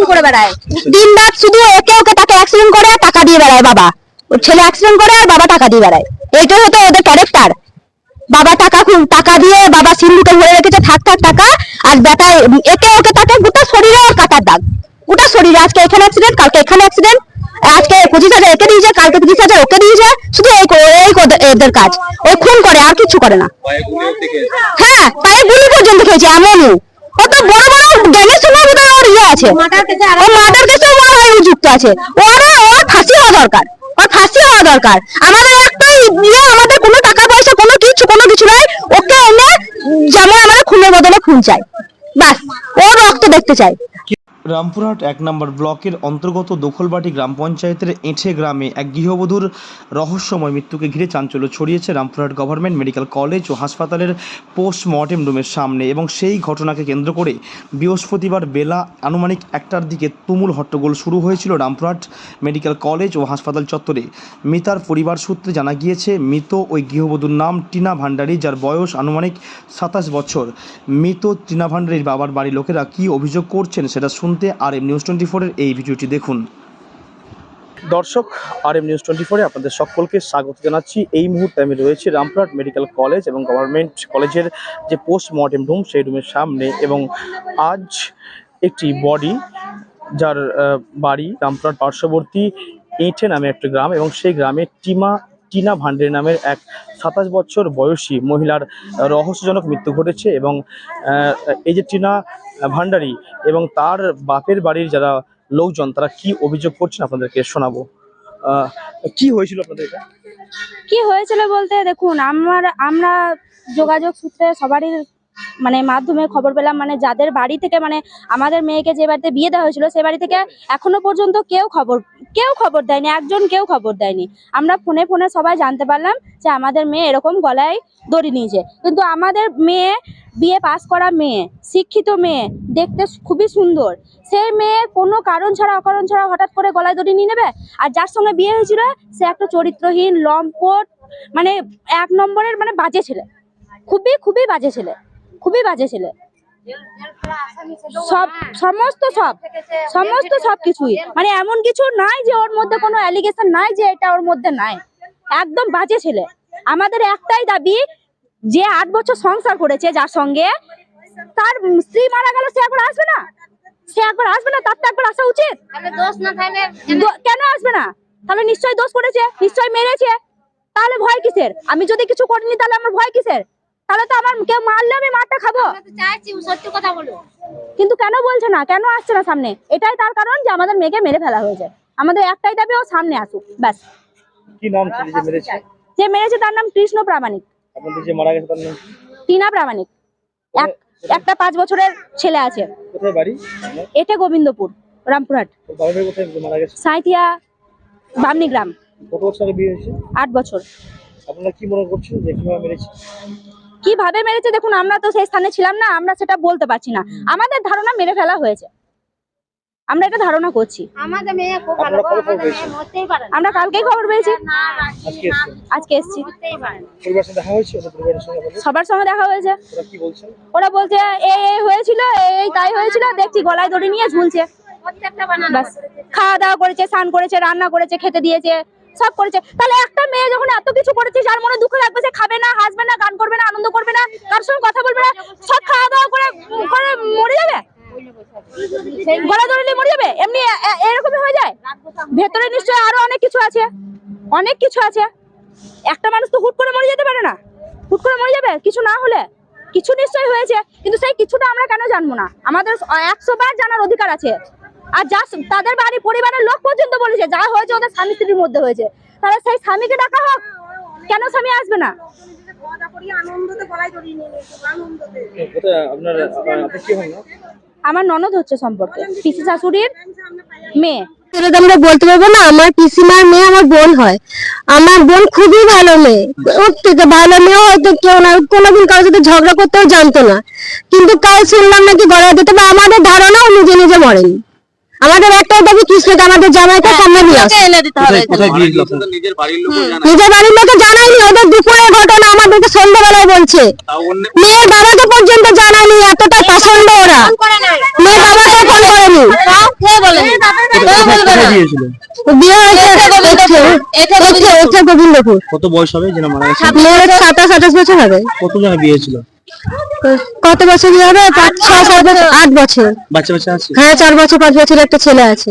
খুন করে বেড়ায়। দিন রাত শুধু একে ওকে তাকে অ্যাক্সিডেন্ট করে আর টাকা দিয়ে বেড়ায় বাবা। ওর ছেলে অ্যাক্সিডেন্ট করে আর বাবা টাকা দিয়ে বেড়ায়। এইটাই হতো ওদের ক্যারেক্টার বাবা টাকা খুব টাকা দিয়ে বাবা সিন্ধুকে ভরে রেখেছে থাক থাক টাকা। আর বেটা একে ওকে তাকে গোটা শরীরে ওর কাটার দাগ। গোটা শরীরে। আজকে এখানে অ্যাক্সিডেন্ট কালকে এখানে অ্যাক্সিডেন্ট আজকে পঁচিশ হাজার একে দিয়েছে কালকে পঁচিশ হাজার ওকে দিয়েছে শুধু এই এই ওদের- এদের কাজ। ও খুন করে আর কিছু করে না। হ্যাঁ পায়ে গুলি পর্যন্ত খেয়েছে এমনই কত বড় বড় জ্ঞানের সঙ্গে বোধহয় ওর ইয়ে আছে। ও মার্ডার কেসে ও যুক্ত আছে। ওর ওর ফাঁসি হওয়া দরকার। ওর ফাঁসি হওয়া দরকার। আমাদের একটাই ইয়ে আমাদের কোনো টাকা পয়সা কোনো কিছু কোনো কিছু নাই। ওকে এনে যেমন আমাদের খুনের বদলে খুন চাই। ব্যাস ও রক্ত দেখতে চাই। রামপুরহাট এক নম্বর ব্লকের অন্তর্গত দখলবাটি গ্রাম পঞ্চায়েতের এঁঠে গ্রামে এক গৃহবধূর রহস্যময় মৃত্যুকে ঘিরে চাঞ্চল্য ছড়িয়েছে রামপুরহাট গভর্নমেন্ট মেডিকেল কলেজ ও হাসপাতালের পোস্টমর্টেম রুমের সামনে এবং সেই ঘটনাকে কেন্দ্র করে বৃহস্পতিবার বেলা আনুমানিক একটার দিকে তুমুল হট্টগোল শুরু হয়েছিল রামপুরহাট মেডিকেল কলেজ ও হাসপাতাল চত্বরে। মিতার পরিবার সূত্রে জানা গিয়েছে, মৃত ওই গৃহবধূর নাম টিনা ভান্ডারী, যার বয়স আনুমানিক সাতাশ বছর। মৃত টিনা ভান্ডারীর বাবার বাড়ির লোকেরা কী অভিযোগ করছেন সেটা শুনতে আর এম নিউজ টোয়েন্টি ফোরের এই ভিডিওটি দেখুন। দর্শক আর এম নিউজ টোয়েন্টি ফোরে আপনাদের সকলকে স্বাগত জানাচ্ছি। এই মুহূর্তে আমি রয়েছি রামপুরহাট মেডিকেল কলেজ এবং গভর্নমেন্ট কলেজের যে পোস্টমর্টেম রুম, সেই রুমের সামনে এবং আজ একটি বডি যার বাড়ি রামপুরহাট পার্শ্ববর্তী এঁঠে নামে একটি গ্রাম এবং সেই গ্রামে টিমা, টিনা ভান্ডারী নামের এক সাতাশ বছর বয়সী মহিলার রহস্যজনক মৃত্যু ঘটেছে এবং এই যে টিনা ভান্ডারী এবং তার বাপের বাড়ির যারা লোকজন, তারা কি অভিযোগ করছেন আপনাদেরকে শোনাবো কি হয়েছিল আপনাদের? কি হয়েছিল বলতে দেখুন, আমার, আমরা যোগাযোগ সূত্রে সবারই মানে মাধ্যমে খবর পেলাম মানে যাদের বাড়ি থেকে মানে আমাদের মেয়েকে যে বাড়িতে বিয়ে দেওয়া হয়েছিল, সে বাড়ি থেকে এখনও পর্যন্ত কেউ খবর কেউ খবর দেয়নি, একজন কেউ খবর দেয়নি। আমরা ফোনে ফোনে সবাই জানতে পারলাম যে আমাদের মেয়ে এরকম গলায় দড়ি নিয়েছে। কিন্তু আমাদের মেয়ে, বিয়ে পাস করা মেয়ে, শিক্ষিত মেয়ে, দেখতে খুবই সুন্দর। সেই মেয়ে কোনো কারণ ছাড়া, অকারণ ছাড়া হঠাৎ করে গলায় দড়ি নিয়ে নেবে? আর যার সঙ্গে বিয়ে হয়েছিল, সে একটা চরিত্রহীন, লম্পট মানে এক নম্বরের মানে বাজে ছেলে। খুবই খুবই বাজে ছেলে। খুবই বাজে ছেলে। সব সমস্ত সব সমস্ত সব কিছুই। মানে এমন কিছু নাই যে ওর মধ্যে কোনো অ্যালিগেশন নাই যে এটা ওর মধ্যে নাই। একদম বাজে ছেলে। আমাদের একটাই দাবি যে আট বছর সংসার করেছে যার সঙ্গে তার স্ত্রী মারা গেল সে একবার আসবে না? সে একবার আসবে না? তার তো একবার আসা উচিত। কেন আসবে না? তাহলে নিশ্চয়ই দোষ করেছে নিশ্চয়ই মেরেছে। তাহলে ভয় কিসের? আমি যদি কিছু করিনি তাহলে আমার ভয় কিসের? তাহলে তো আমার কেউ মারলে আমি মারটা খাব। চাইছি সত্যি কথা বলো কিন্তু কেন বলছে না? কেন আসছে না সামনে? এটাই তার কারণ যে আমাদের মেয়েকে মেরে ফেলা হয়েছে। আমাদের একটাই দাবি ও সামনে আসুক। ব্যাস। কি নাম যে মেরেছে? যে মেরেছে তার নাম কৃষ্ণ প্রামাণিক। আপনাদের যে মারা গেছে তার নাম? টিনা প্রামাণিক। এক একটা পাঁচ বছরের ছেলে আছে। কোথায় বাড়ি? এটা গোবিন্দপুর রামপুরহাট। কোথায় মারা গেছে? সাঁইথিয়া বামনি গ্রাম। কত বছর বিয়ে হয়েছে? আট বছর। আপনারা কি মনে করছেন যে কীভাবে মেরেছে? কীভাবে মেরেছে দেখুন আমরা তো সেই স্থানে ছিলাম না আমরা সেটা বলতে পারছি না। আমাদের ধারণা মেরে ফেলা হয়েছে। আমরা এটা ধারণা করছি। আমরা কালকেই খবর পেয়েছি। আজকে এসছে। এসছি। মরতেই পারে না। পরিবার সাথে দেখা হয়েছে? ওদের পরিবারের সঙ্গে আপনাদের? সবার সঙ্গে দেখা হয়েছে। ওরা কি বলছেন ওরা বলছে এই এই হয়েছিল এই এই তাই হয়েছিল দেখছি গলায় দড়ি নিয়ে ঝুলছে। ব্যাস। খাওয়া দাওয়া করেছে স্নান করেছে রান্না করেছে খেতে দিয়েছে। সব করেছে। তাহলে একটা মেয়ে যখন এত কিছু করেছে, যার মনে দুঃখ লাগবে, সে খাবে না, হাসবে না, গান করবে না, আনন্দ করবে না কার সঙ্গে কথা বলবে না, সব খাওয়া দাওয়া করে করে মরে যাবে? গলা ধরে নিয়ে মরে যাবে? এমনি এরকমই হয়ে যায়? ভেতরে নিশ্চয়ই আরও অনেক কিছু আছে। অনেক কিছু আছে। একটা মানুষ তো হুট করে মরে যেতে পারে না। হুট করে মরে যাবে? কিছু না হলে। কিছু নিশ্চয়ই হয়েছে। কিন্তু সেই কিছুটা আমরা কেন জানব না? আমাদের একশো বার জানার অধিকার আছে। আর যা তাদের বাড়ি পরিবারের লোক পর্যন্ত বলেছে যা হয়েছে ওদের স্বামী স্ত্রীর মধ্যে হয়েছে। তাহলে সেই স্বামীকে ডাকা হোক কেন স্বামী আসবে না? আমার ননদ হচ্ছে সম্পর্কে পিসি শাশুড়ির মেয়ে। সেটা তো আমরা বলতে পারব না আমার পিসিমার মেয়ে আমার বোন হয়। আমার বোন খুবই ভালো মেয়ে। ওর থেকে ভালো মেয়ে হয়তো কেউ না কোনোদিন কারোর সাথে ঝগড়া করতেও জানতো না। কিন্তু কাল শুনলাম নাকি গলায় দিতে বা আমাদের ধারণা ও নিজে নিজে মরেনি। আমাদের একটাই দাবি কৃষ্ণকে আমাদের জামাইকে সামনে নিয়ে আসে। কোথায় গিয়েছিল নিজের বাড়ির লোক জানায়নি ওদের দুপুরে ঘটনা আমাদেরকে সন্ধ্যাবেলায় বলছে। মেয়ের বাবাকে পর্যন্ত জানায়নি এতটা পছন্দ ওরা। মেয়ের বাবাকে ফোন করেনি। বিয়ে হয়েছে গোবিন্দপুর। কত বয়স হবে যেন মারা গেছে? মেয়ের সাতাশ আঠাশ বছর হবে। কত জনে বিয়ে ছিল কত বছর বিয়ে হবে? পাঁচ ছয় সাত বছর আট বছর। বাচ্চা বাচ্চা আছে? হ্যাঁ চার বছর পাঁচ বছর একটা ছেলে আছে।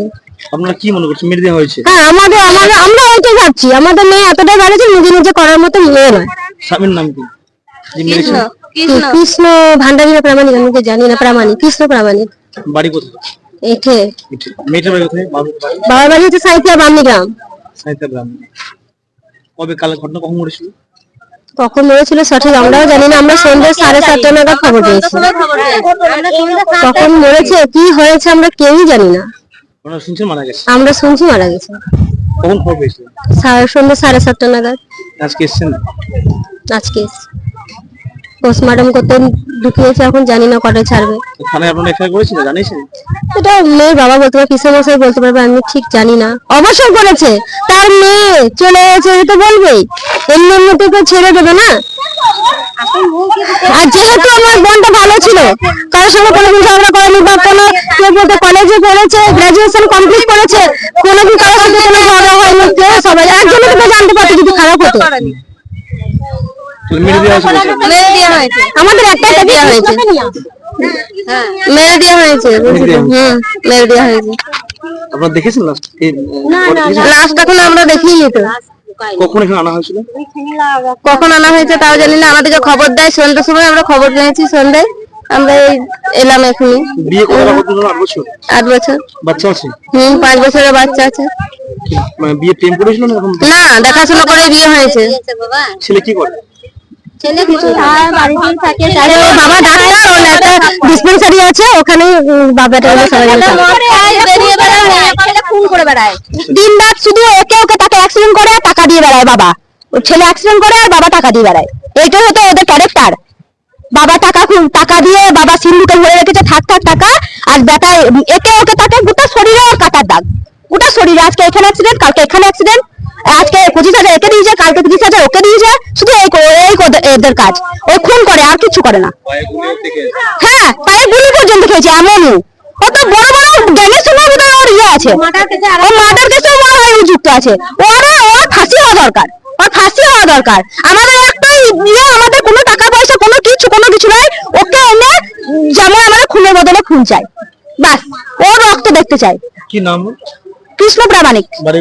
আপনারা কি মনে করছেন? মেরে দেওয়া হয়েছে? হ্যাঁ আমাদের আমাদের আমরা ওইটাই ভাবছি। আমাদের মেয়ে এতটাই বাড়েছে নিজে নিজে করার মতো মেয়ে নয়। স্বামীর নাম কি? কৃষ্ণ ভান্ডারী না প্রামাণিক আমি তো জানি না প্রামাণিক কৃষ্ণ প্রামাণিক। বাড়ি কোথায়? এঠে। এটি। মেয়েটার বাড়ি কোথায়? বাবুর বাড়ি? হচ্ছে সাইকিয়া বামনি গ্রাম সাহিত্য গ্রাম। কবে কাল ঘটনা কখন ঘটেছিল? কখন মরেছিল সঠিক আমরাও জানি না আমরা সন্ধ্যে সাড়ে সাতটা নাগাদ খবর পেয়েছি। কখন মরেছে কি হয়েছে আমরা কেউই জানি না আমরা শুনছি মারা গেছে। সন্ধ্যে সাড়ে সাতটা নাগাদ। আজকে এসছেন? আজকে পোস্টমর্টম করতে ঢুকিয়েছে এখন জানি না কটায় ছাড়বে। থানায় আপনারা এফআইআর করেছেন জানিয়েছেন? এটা মেয়ের বাবা বলতে পারবে পিসে মশাই বলতে পারবে আমি ঠিক জানি না। অবশ্যই করেছে তার মেয়ে চলে গেছে এটা বলবেই। এমনি এমনিতে কেউ ছেড়ে দেবে না? আর যেহেতু আমার বোনটা ভালো ছিল কারোর সঙ্গে কোনো ঝগড়া করেনি বা কোনো কেউ বলতে কলেজে পড়েছে গ্রাজুয়েশন কমপ্লিট করেছে কোনোদিন কারোর সাথে কোনো ঝগড়া হয়নি কেউ সবাই একজনে তো জানতে পারতো যদি খারাপ হতো। আমাদের একটা দেওয়া হয়েছে। মেরে দেওয়া হয়েছে। মেরে দেওয়া হয়েছে। আপনারা দেখেছেন লাস্ট লাস্ট এখন আমরা দেখিনি তো। কখন এখানে আনা হয়েছিল? কখন আনা হয়েছে তাও জানি না। আমাদেরকে খবর দেয় সন্ধ্যার সময় আমরা খবর পেয়েছি সন্ধ্যায়। আমরা এই এলাম এখনই। বিয়ে করার আট বছর আট বছর। বাচ্চা আছে? হুম পাঁচ বছরের বাচ্চা আছে। মানে বিয়ে না দেখাশোনা করে বিয়ে হয়েছে। ছেলে কি করে? ছেলে কিছু আরে ওর বাবা ডাক্তার ওর একটা ডিসপেন্সারি আছে ওখানে বাবাটা হলো সবাই দিন রাত শুধু ওকে ওকে তাকে অ্যাক্সিডেন্ট করে আর টাকা দিয়ে বেড়ায় বাবা। ওর ছেলে অ্যাক্সিডেন্ট করে আর বাবা টাকা দিয়ে বেড়ায়। এইটাই হতো ওদের ক্যারেক্টার বাবা টাকা খুব- টাকা দিয়ে বাবা সিন্ধুকে ভরে রেখেছে থাক থাক টাকা আর বেটা একে ওকে তাকে গোটা শরীরে ওর কাটার দাগ। গোটা শরীরে আজকে এখানে অ্যাক্সিডেন্ট কালকে এখানে অ্যাক্সিডেন্ট আজকে পঁচিশ হাজার একে দিয়েছে কালকে তিরিশ হাজার ওকে দিয়েছে শুধু এই এই এদের কাজ। ও খুন করে আর কিছু করে না। হ্যাঁ পায়ে গুলি পর্যন্ত খেয়েছে এমনই ও তো বড় বড় গ্যাংয়ের সঙ্গে বোধহয় ওর ইয়ে আছে। ও মার্ডার কেসেও ও যুক্ত আছে। ওরা ওর ফাঁসি হওয়া দরকার। ওর ফাঁসি হওয়া দরকার। আমাদের একটাই ইয়ে আমাদের কোনো টাকা পয়সা কোনো কিছু কোনো কিছু নাই। ওকে এনে যেমন আমাদের খুনের বদলে খুন চাই। বাস ওর রক্ত দেখতে চাই। কি নাম ওর? কৃষ্ণ প্রামাণিক বাড়ি